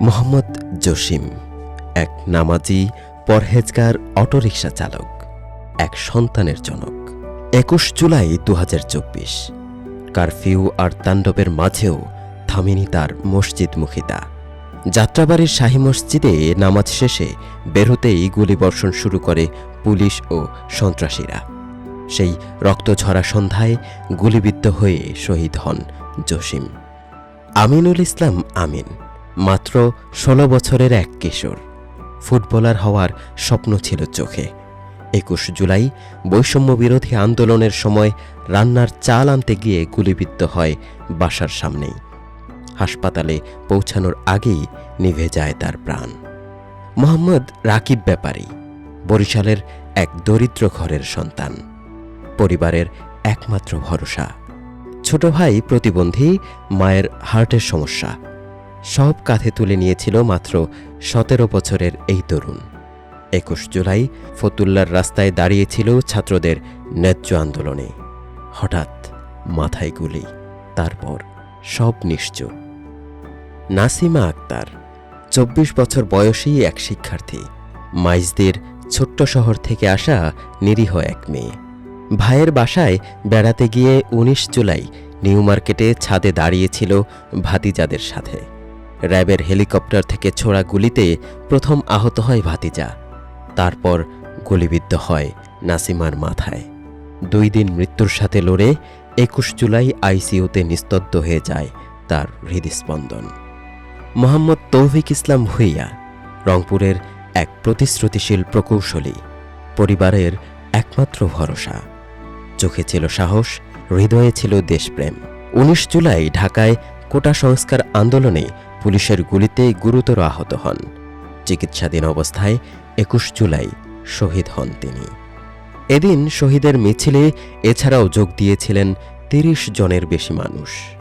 মোহাম্মদ জসিম, এক নামাজি, পরহেজগার অটোরিকশা চালক, এক সন্তানের জনক। একুশ জুলাই দু হাজার চব্বিশ, কারফিউ আর তাণ্ডবের মাঝেও থামেনি তার মসজিদমুখিতা যাত্রাবাড়ির শাহী মসজিদে নামাজ শেষে বেরোতেই গুলিবর্ষণ শুরু করে পুলিশ ও সন্ত্রাসীরা। সেই রক্তঝরা সন্ধ্যায় গুলিবিদ্ধ হয়ে শহীদ হন জসিম। আমিনুল ইসলাম আমিন। মাত্র ষোলো বছরের এক কিশোর। ফুটবলার হওয়ার স্বপ্ন ছিল চোখে। একুশ জুলাই বৈষম্য বিরোধী আন্দোলনের সময় রান্নার চাল আনতে গিয়ে গুলিবিদ্ধ হয় বাসার সামনেই। হাসপাতালে পৌঁছানোর আগেই নিভে যায় তার প্রাণ। মোহাম্মদ রাকিব ব্যাপারী, বরিশালের এক দরিদ্র ঘরের সন্তান। পরিবারের একমাত্র ভরসা। ছোট ভাই প্রতিবন্ধী, মায়ের হার্টের সমস্যা। সব কাঁধে তুলে নিয়েছিল মাত্র সতেরো বছরের এই তরুণ। একুশ জুলাই ফতুল্লার রাস্তায় দাঁড়িয়েছিল ছাত্রদের ন্যায্য আন্দোলনে। হঠাৎ মাথায় গুলি, তারপর সব নিশ্চুপ নাসিমা আক্তার, চব্বিশ বছর বয়সী এক শিক্ষার্থী, মাইজদের ছোট্ট শহর থেকে আসা নিরীহ এক মেয়ে। ভাইয়ের বাসায় বেড়াতে গিয়ে উনিশ জুলাই নিউ মার্কেটে ছাদে দাঁড়িয়েছিল ভাতিজাদের সাথে। র্যাবের হেলিকপ্টার থেকে ছোড়া গুলিতে প্রথম আহত হয় ভাতিজা। তারপর গুলিবিদ্ধ হয় নাসিমার মাথায়। দুই দিন মৃত্যুর সাথে লড়ে একুশ জুলাই আইসিইউতে নিস্তব্ধ হয়ে যায় তার হৃদস্পন্দন। মোহাম্মদ তৌফিক ইসলাম ভুইয়া, রংপুরের এক প্রতিশ্রুতিশীল প্রকৌশলী, পরিবারের একমাত্র ভরসা। চোখে ছিল সাহস, হৃদয়ে ছিল দেশপ্রেম। উনিশ জুলাই ঢাকায় কোটা সংস্কার আন্দোলনে পুলিশের গুলিতে গুরুতর আহত হন। চিকিৎসাধীন অবস্থায় একুশ জুলাই শহীদ হন তিনি। এদিন শহীদের মিছিলে এছাড়াও যোগ দিয়েছিলেন তিরিশ জনের বেশি মানুষ।